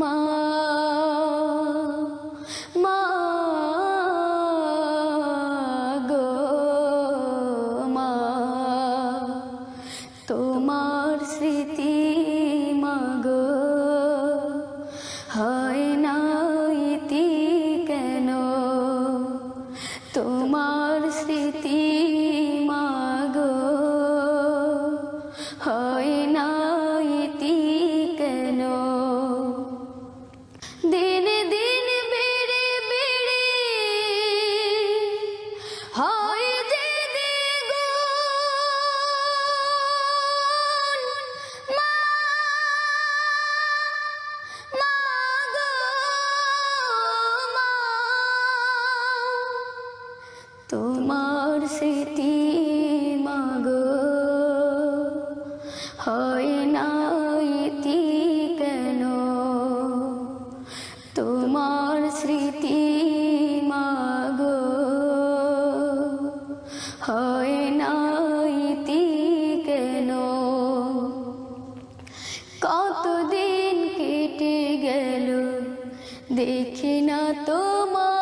মা মা গো মা। তোমার স্মৃতি মাগো হয় না ইতি কেন? তোমার স্মৃতি হয় না কেন তোমার স্মৃতি মাগো। হয় না কেন কতদিন কেটে গেল, দেখি না তোমার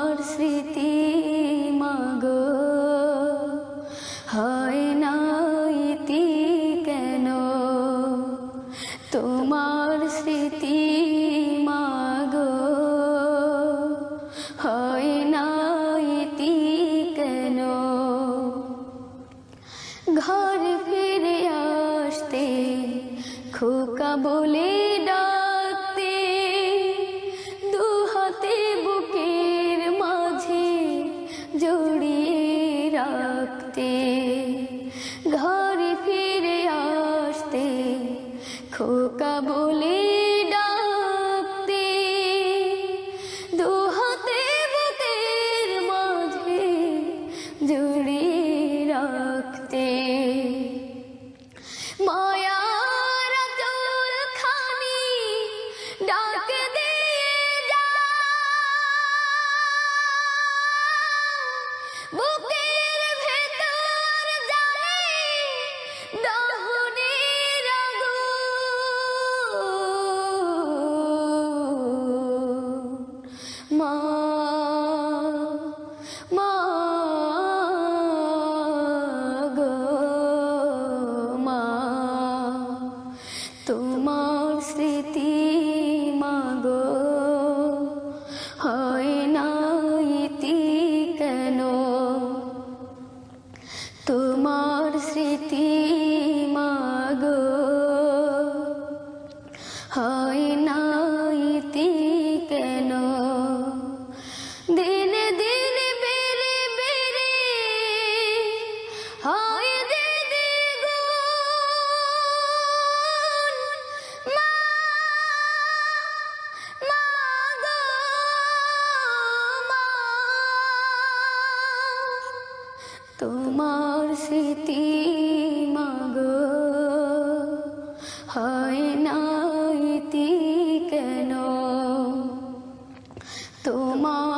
তোমার স্মৃতি মাগো। হয় না ইতি কেন? তোমার স্মৃতি মাগো। হয় না ইতি কেন? ঘর ফিরে আসতে খোকা বলে খোকা বলে ডাকতে দু হাতে বুকের মাঝে জড়িয়ে রাখতে। বুকের ভেতর জানে মা মা গো মা। তোমার স্মৃতি হয় না ইতি কেন? তোমার স্মৃতি তোমার স্মৃতি মাগ। হয় না ইতি কেন? তোমার